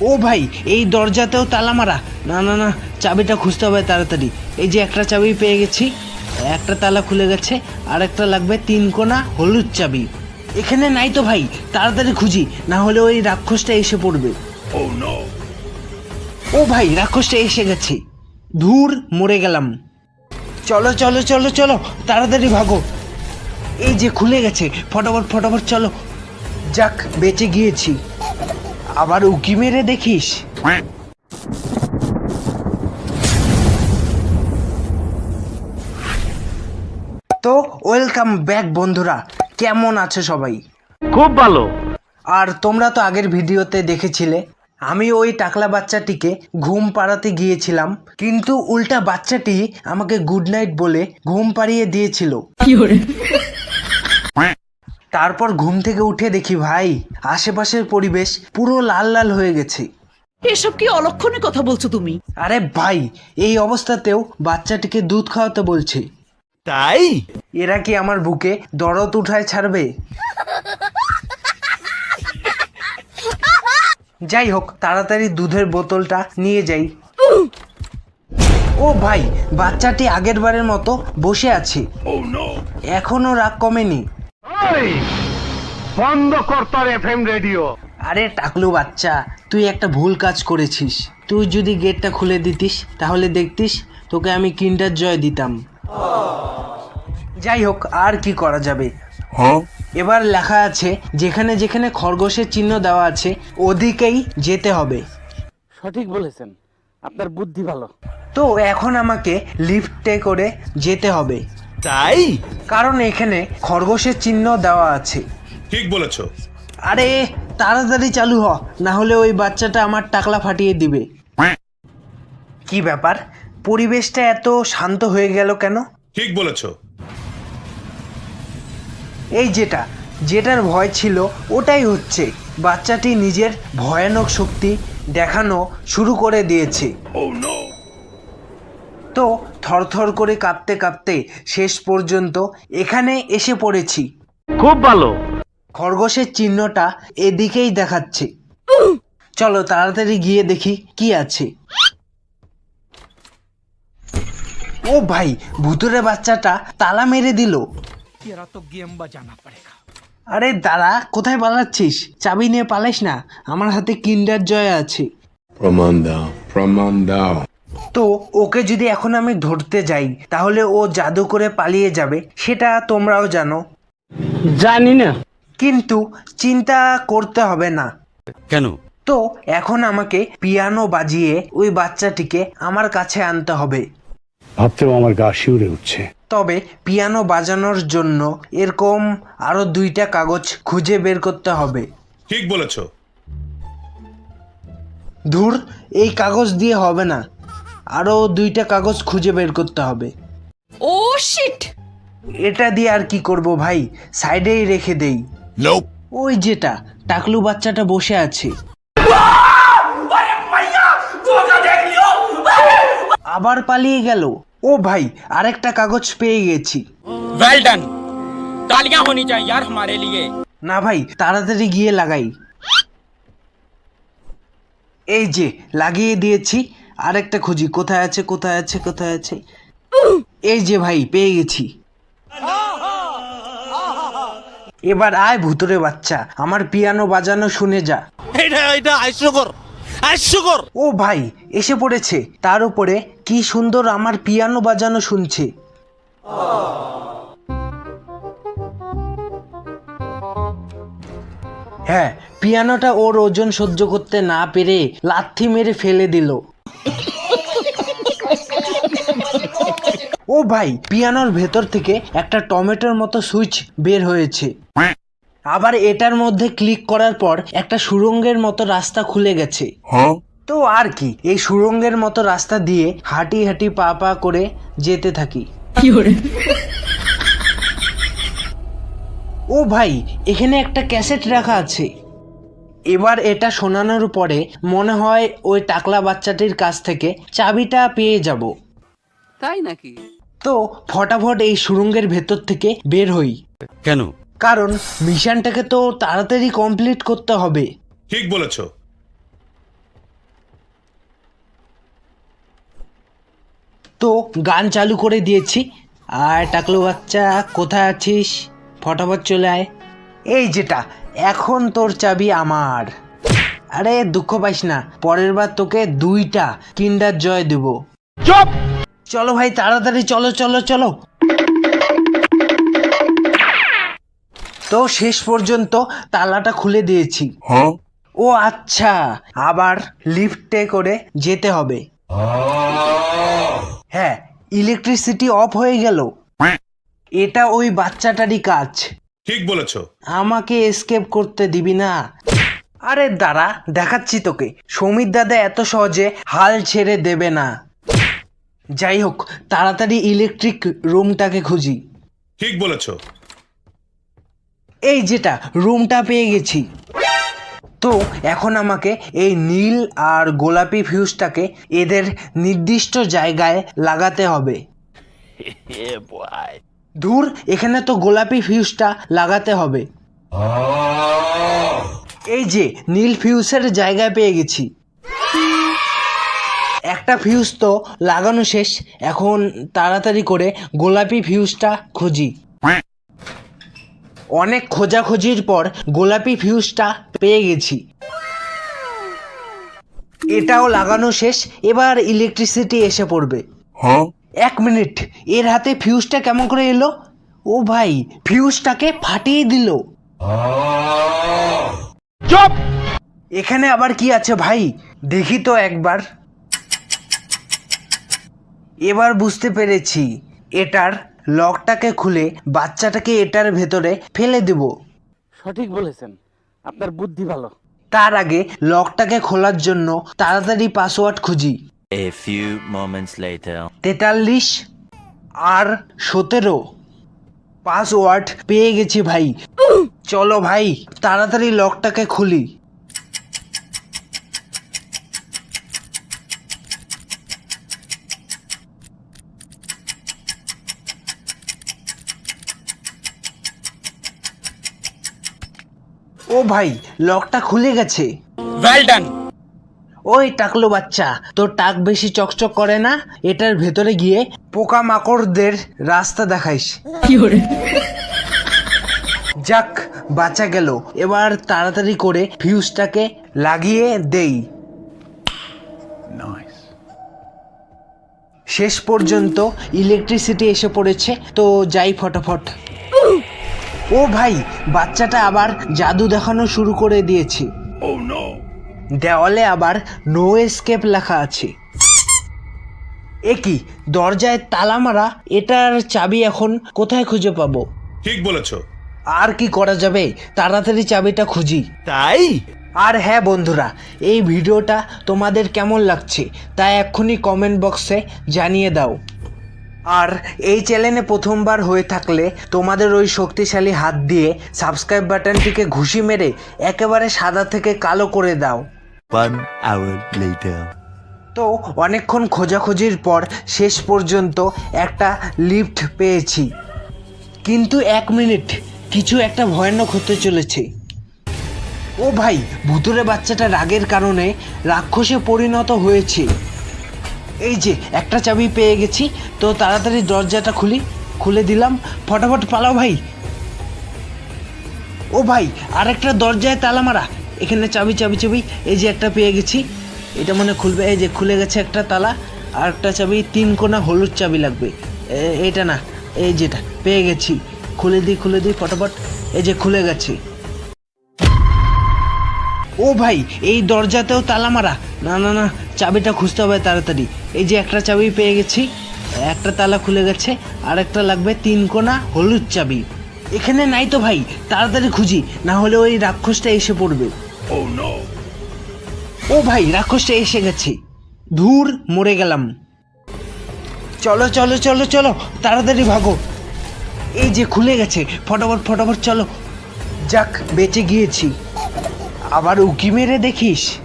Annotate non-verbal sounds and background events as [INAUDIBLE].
ও ভাই এই দরজাতেও তালা মারা। না না না চাবিটা খুঁজতে হবে তাড়াতাড়ি। এই যে একটা চাবি পেয়ে গেছি একটা তালা খুলে গেছে আর একটা লাগবে তিন কোনা হলুদ চাবি। এখানে নাই তো ভাই তাড়াতাড়ি খুঁজি না হলে ওই রাক্ষসটা এসে পড়বে। ও ভাই রাক্ষসটা এসে গেছে। ধুর মরে গেলাম। চলো চলো চলো চলো তাড়াতাড়ি ভাগো। এই যে খুলে গেছে ফটাফট ফটাফট চলো। যাক বেঁচে গিয়েছি। আবার উকি মেরে দেখিস। তো ওয়েলকাম ব্যাক বন্ধুরা কেমন আছে সবাই? খুব ভালো। আর তোমরা তো আগের ভিডিওতে দেখেছিলে আমি ওই টাকলা বাচ্চাটিকে ঘুম পাড়াতে গিয়েছিলাম কিন্তু উল্টা বাচ্চাটি আমাকে গুড নাইট বলে ঘুম পাড়িয়ে দিয়েছিল। তারপর ঘুম থেকে উঠে দেখি ভাই আশেপাশের পরিবেশ পুরো লাল লাল হয়ে গেছে। এসব কি অলক্ষণে কথা বলছো তুমি? আরে ভাই এই অবস্থাতেও বাচ্চাটিকে দুধ খাওয়াতে বলছে। তাই? এরা কি আমার বুকে দরদ উঠায় ছাড়বে? যাই হোক তাড়াতাড়ি দুধের বোতলটা নিয়ে যাই। ও ভাই বাচ্চাটি আগের বারের মতো বসে আছে। এখনও রাগ কমেনি। বন্ধ কর তোর এফএম রেডিও। আরে টাকলু বাচ্চা তুই একটা ভুল কাজ করেছিস। তুই যদি গেটটা খুলে দিতিস তাহলে দেখতিস তোকে আমি কিন্ডার জয় দিতাম। যাই হোক আর কি করা যাবে? এবার লেখা আছে যেখানে যেখানে খরগোশের চিহ্ন দেওয়া আছে ওদিকেই যেতে হবে। সঠিক বলেছেন। আপনার বুদ্ধি ভালো। তো এখন আমাকে লিফটে করে যেতে হবে। তাই? কারণ এখানে খরগোশের চিহ্ন দেওয়া আছে। ঠিক বলেছ। আরে তাড়াতাড়ি চালু হ না হলে ওই বাচ্চাটা আমার টাকলা ফাটিয়ে দিবে। কি ব্যাপার? পরিবেশটা এত শান্ত হয়ে গেল কেন? ঠিক বলেছ। এই যেটা যেটার ভয় ছিল ওটাই হচ্ছে। বাচ্চাটি নিজের ভয়ানক শক্তি দেখানো শুরু করে দিয়েছে। তো থরথর করে কাঁপতে কাঁপতে শেষ পর্যন্ত এখানে এসে পড়েছি। খুব ভালো। খরগোশের চিহ্নটা এদিকেই দেখাচ্ছে। চলো তাড়াতাড়ি গিয়ে দেখি কি আছে। ও ভাই ভুতুরে বাচ্চাটা তালা মেরে দিল। আরে দাদা কোথায় পালাচ্ছিস? চাবি নিয়ে পালাইস না। আমার হাতে কিন্ডার জয় আছে। প্রমাণ দাও প্রমাণ দাও। তো ওকে যদি এখন আমি ধরতে যাই তাহলে ও জাদু করে পালিয়ে যাবে সেটা তোমরাও জানো। জানি না। কিন্তু চিন্তা করতে হবে না। কেন? তো এখন আমাকে পিয়ানো বাজিয়ে ওই বাচ্চাটিকে আমার কাছে আনতে হবে। ভাবতেও আমার গা শিউরে উঠছে। তবে পিয়ানো বাজানোর জন্য এরকম আরও দুইটা কাগজ খুঁজে বের করতে হবে। ঠিক বলেছ। ধুর এই কাগজ দিয়ে হবে না। আরো দুইটা কাগজ খুঁজে বের করতে হবে ও শিট এটা দিয়ে আর কি করব ভাই সাইডেই রেখে দেই ওই যেটা টাকলু বাচ্চাটা বসে আছে আবার পালিয়ে গেল ও ভাই আরেকটা কাগজ পেয়ে গেছি वेल डन तालियां होनी चाहिए यार हमारे लिए না ভাই তাড়াতাড়ি গিয়ে লাগাই এই যে লাগিয়ে দিয়েছি আরেকটা খুঁজি কোথায় আছে কোথায় আছে কোথায় আছে? এই যে ভাই পেয়ে গেছি। এবার আয় ভুতুরে বাচ্চা আমার পিয়ানো বাজানো শুনে যা। এটা এটা হাস্যকর হাস্যকর। ও ভাই এসে পড়েছে। তার উপরে কি সুন্দর আমার পিয়ানো বাজানো শুনছে। হ্যাঁ পিয়ানোটা ওর ওজন সহ্য করতে না পেরে লাথি মেরে ফেলে দিল। ও ভাই পিয়ানোর ভেতর থেকে একটা টমেটোর মতো সুইচ বের হয়েছে। আবার এটার মধ্যে ক্লিক করার পর একটা সুড়ঙ্গের মতো রাস্তা খুলে গেছে। তো আর কি এই সুড়ঙ্গের মতো রাস্তা দিয়ে হাঁটি হাঁটি পা পা করে যেতে থাকি। ও ভাই এখানে একটা ক্যাসেট রাখা আছে। এবার এটা শোনানোর পরে মনে হয় ওই টাকলা বাচ্চাটির কাছ থেকে চাবিটা পেয়ে যাব। তাই নাকি? তো ফটাফট এই সুরঙ্গের ভেতর থেকে বের হই। কেন? কারণ মিশনটাকে তো তাড়াতাড়ি কমপ্লিট করতে হবে। ঠিক বলেছ। তো গান চালু করে দিয়েছি। আর টাকলো বাচ্চা কোথায় আছিস? ফটাফট চলে আয়। এই যেটা এখন তোর চাবি আমার। আরে দুঃখ পাইস না পরের বার তোকে দুইটা কিন্ডার জয় দেব। চুপ! চলো ভাই তাড়াতাড়ি চলো চলো চলো। তো শেষ পর্যন্ত তালাটা খুলে দিয়েছি। ও আচ্ছা আবার লিফটে করে যেতে হবে। হ্যাঁ ইলেকট্রিসিটি অফ হয়ে গেল। এটা ওই বাচ্চাটারই কাজ। ঠিক বলেছ। আমাকে এসকেপ করতে দিবি না। আরে দাঁড়া দেখাচ্ছি তোকে। সমীর দাদা এত সহজে হাল ছেড়ে দেবে না। যাই হোক তাড়াতাড়ি ইলেকট্রিক রুমটাকে খুঁজি। ঠিক বলেছ। এই যেটা রুমটা পেয়ে গেছি। তো এখন আমাকে এই নীল আর গোলাপি ফিউজটাকে এদের নির্দিষ্ট জায়গায় লাগাতে হবে। [LAUGHS] ধুর, এখানে তো গোলাপি ফিউজটা লাগাতে হবে। এই যে, নীল ফিউজের জায়গায় পেয়ে গেছি। একটা ফিউজ তো লাগানো শেষ, এখন তাড়াতাড়ি করে গোলাপি ফিউজটা খুঁজি। অনেক খোঁজাখুঁজির পর গোলাপি ফিউজটা পেয়ে গেছি। এটাও লাগানো শেষ, এবার ইলেকট্রিসিটি এসে পড়বে। এক মিনিট এর হাতে ফিউজটা কেমন করে এলো? ও ভাই ফিউজটাকে ফাটিয়ে দিল। চুপ! এখানে আবার কি আছে ভাই? দেখি তো একবার। এবার বুঝতে পেরেছি এটার লকটাকে খুলে বাচ্চাটাকে এটার ভেতরে ফেলে দেব। সঠিক বলেছেন। আপনার বুদ্ধি ভালো। তার আগে লকটাকে খোলার জন্য তাড়াতাড়ি পাসওয়ার্ড খুঁজি। A few moments later. তেতাল্লিশ আর সতেরো পাসওয়ার্ড পেয়ে গেছি ভাই। চলো ভাই তাড়াতাড়ি লকটাকে খুলি। ও ভাই লকটা খুলে গেছে। ওয়েল ডান ওই টাকলো বাচ্চা তোর টাক বেশি চকচক করে না? এটার ভেতরে গিয়ে পোকা মাকড়দের রাস্তা দেখাইস। যাক বাঁচা গেল। এবার তাড়াতাড়ি করে ফিউজটাকে লাগিয়ে দেই। শেষ পর্যন্ত ইলেকট্রিসিটি এসে পড়েছে তো যাই ফটাফট। ও ভাই বাচ্চাটা আবার জাদু দেখানো শুরু করে দিয়েছে। দেওয়ালে আবার নো এসকেপ লেখা আছে। একই দরজায় তালা মারা এটার চাবি এখন কোথায় খুঁজে পাবো? ঠিক বলেছ। আর কি করা যাবে? তাড়াতাড়ি চাবিটা খুঁজি। তাই? আর হ্যাঁ বন্ধুরা এই ভিডিওটা তোমাদের কেমন লাগছে তা এক্ষুনি কমেন্ট বক্সে জানিয়ে দাও। আর এই চ্যানেলে প্রথমবার হয়ে থাকলে তোমাদের ওই শক্তিশালী হাত দিয়ে সাবস্ক্রাইব বাটনটিকে ঘুষি মেরে একেবারে সাদা থেকে কালো করে দাও। One hour later. তো অনেকক্ষণ খোঁজাখুঁজির পর শেষ পর্যন্ত একটা লিফট পেয়েছি। কিন্তু এক মিনিট কিছু একটা ভয়ানক হতে চলেছে। ও ভাই ভুতুরে বাচ্চাটা রাগের কারণে রাক্ষসে পরিণত হয়েছে। এই যে, একটা চাবি পেয়ে গেছি, তো তাড়াতাড়ি দরজাটা খুলি, খুলে দিলাম, ফটাফট পালাও ভাই। ও ভাই, আরেকটা দরজায় তালা মারা এখানে চাবি চাবি চাবি, এই যে একটা পেয়ে গেছি। এটা মনে খুলবে, এই যে খুলে গেছে একটা তালা, আর একটা চাবি, তিন কোনা হলুদ চাবি লাগবে। এটা না, এই যেটা, পেয়ে গেছি। খুলে দিই খুলে দিই, ফটাফট, এই যে খুলে গেছে। ও ভাই, এই দরজাতেও তালা মারা। না না না, চাবিটা খুঁজতে হবে তাড়াতাড়ি। এই যে একটা চাবি পেয়ে গেছি, একটা তালা খুলে গেছে আর একটা লাগবে তিন কোনা হলুদ চাবি। এখানে নাই তো ভাই, তাড়াতাড়ি খুঁজি, না হলে ওই রাক্ষসটা এসে পড়বে। ও ভাই, রাক্ষসটা এসে গেছে। ধুর, মরে গেলাম। চলো চলো চলো চলো, তাড়াতাড়ি ভাগো। এই যে খুলে গেছে, ফটাফট ফটাফট চলো। যাক, বেঁচে গিয়েছি। আবার উকি মেরে দেখিস?